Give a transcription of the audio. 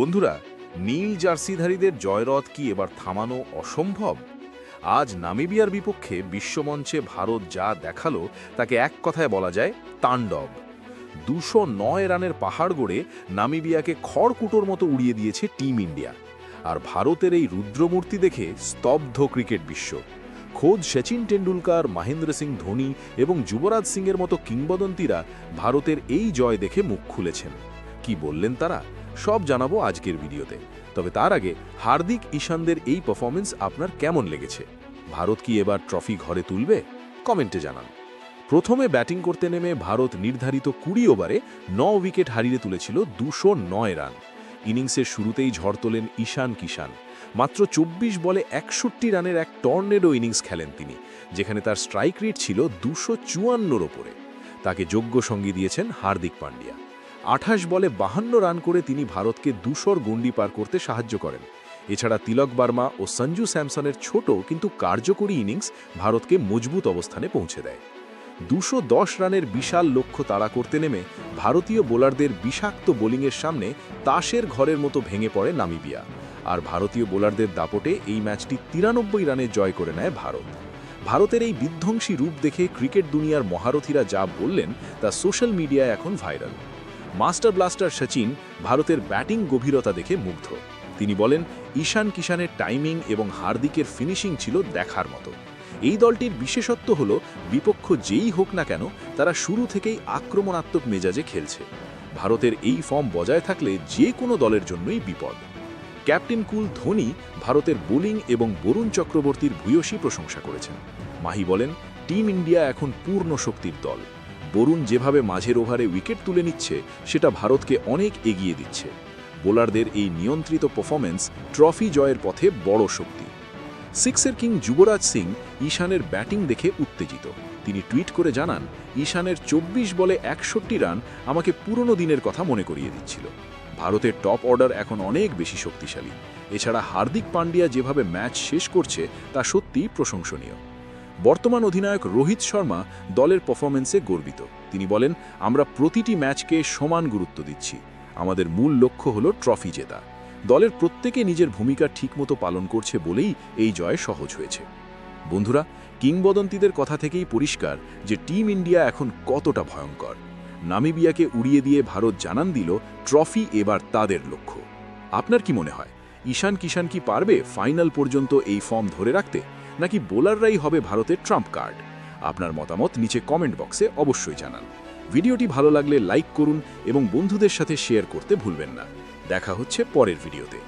বন্ধুরা, নীল জার্সিধারীদের জয়রথ কি এবার থামানো অসম্ভব? আজ নামিবিয়ার বিপক্ষে বিশ্বমঞ্চে ভারত যা দেখাল, তাকে এক কথায় বলা যায় তাণ্ডব। দুশো নয় রানের পাহাড় গড়ে নামিবিয়াকে খড়কুটোর মতো উড়িয়ে দিয়েছে টিম ইন্ডিয়া। আর ভারতের এই রুদ্রমূর্তি দেখে স্তব্ধ ক্রিকেট বিশ্ব। খোদ সচিন টেন্ডুলকার মহেন্দ্র সিং ধোনি এবং যুবরাজ সিংয়ের মতো কিংবদন্তিরা ভারতের এই জয় দেখে মুখ খুলেছেন। কি বললেন তারা? সব জানাব আজকের ভিডিওতে। তবে তার আগে হার্দিক ঈশানদের এই পারফরমেন্স আপনার কেমন লেগেছে? ভারত কি এবার ট্রফি ঘরে তুলবে? কমেন্টে জানান। প্রথমে ব্যাটিং করতে নেমে ভারত নির্ধারিত কুড়ি ওভারে ন উইকেট হারিয়ে তুলেছিল দুশো নয় রান। ইনিংসের শুরুতেই ঝড় তোলেন ঈশান কিষান। মাত্র চব্বিশ বলে একষট্টি রানের এক টর্নেডো ইনিংস খেলেন তিনি, যেখানে তার স্ট্রাইক রেট ছিল দুশো চুয়ান্নর ওপরে। তাকে যোগ্য সঙ্গী দিয়েছেন হার্দিক পান্ডিয়া। আঠাশ বলে বাহান্ন রান করে তিনি ভারতকে দুশোর গণ্ডি পার করতে সাহায্য করেন। এছাড়া তিলক বার্মা ও সঞ্জু স্যামসনের ছোট কিন্তু কার্যকরী ইনিংস ভারতকে মজবুত অবস্থানে পৌঁছে দেয়। দুশো রানের বিশাল লক্ষ্য তাড়া করতে নেমে ভারতীয় বোলারদের বিষাক্ত বোলিংয়ের সামনে তাসের ঘরের মতো ভেঙে পড়ে নামিবিয়া। আর ভারতীয় বোলারদের দাপটে এই ম্যাচটি তিরানব্বই রানে জয় করে নেয় ভারত। ভারতের এই বিধ্বংসী রূপ দেখে ক্রিকেট দুনিয়ার মহারথীরা যা বললেন তা সোশ্যাল মিডিয়ায় এখন ভাইরাল। মাস্টার ব্লাস্টার সচিন ভারতের ব্যাটিং গভীরতা দেখে মুগ্ধ। তিনি বলেন, ঈশান কিষানের টাইমিং এবং হার্দিকের ফিনিশিং ছিল দেখার মতো। এই দলটির বিশেষত্ব হল, বিপক্ষ যেই হোক না কেন, তারা শুরু থেকেই আক্রমণাত্মক মেজাজে খেলছে। ভারতের এই ফর্ম বজায় থাকলে যে কোনো দলের জন্যই বিপদ। ক্যাপ্টেন কুল ধোনি ভারতের বোলিং এবং বরুণ চক্রবর্তীর ভূয়সী প্রশংসা করেছেন। মাহি বলেন, টিম ইন্ডিয়া এখন পূর্ণ শক্তির দল। বরুণ যেভাবে মাঝের ওভারে উইকেট তুলে নিচ্ছে, সেটা ভারতকে অনেক এগিয়ে দিচ্ছে। বোলারদের এই নিয়ন্ত্রিত পারফরমেন্স ট্রফি জয়ের পথে বড় শক্তি। সিক্সের কিং যুবরাজ সিং ঈশানের ব্যাটিং দেখে উত্তেজিত। তিনি টুইট করে জানান, ঈশানের চব্বিশ বলে একষট্টি রান আমাকে পুরনো দিনের কথা মনে করিয়ে দিচ্ছিল। ভারতের টপ অর্ডার এখন অনেক বেশি শক্তিশালী। এছাড়া হার্দিক পান্ডিয়া যেভাবে ম্যাচ শেষ করছে, তা সত্যিই প্রশংসনীয়। বর্তমান অধিনায়ক রোহিত শর্মা দলের পারফরমেন্সে গর্বিত। তিনি বলেন, আমরা প্রতিটি ম্যাচকে সমান গুরুত্ব দিচ্ছি। আমাদের মূল লক্ষ্য হল ট্রফি জেতা। দলের প্রত্যেকে নিজের ভূমিকা ঠিকমতো পালন করছে বলেই এই জয় সহজ হয়েছে। বন্ধুরা, কিংবদন্তিদের কথা থেকেই পরিষ্কার যে টিম ইন্ডিয়া এখন কতটা ভয়ঙ্কর। নামিবিয়াকে উড়িয়ে দিয়ে ভারত জানান দিল ট্রফি এবার তাদের লক্ষ্য। আপনার কি মনে হয়, ঈশান কিষান কি পারবে ফাইনাল পর্যন্ত এই ফর্ম ধরে রাখতে? নাকি বোলাররাই হবে ভারতের ট্রাম্প কার্ড? আপনার মতামত নিচে কমেন্ট বক্সে অবশ্যই জানান। ভিডিওটি ভালো লাগলে লাইক করুন এবং বন্ধুদের সাথে শেয়ার করতে ভুলবেন না। দেখা হচ্ছে পরের ভিডিওতে।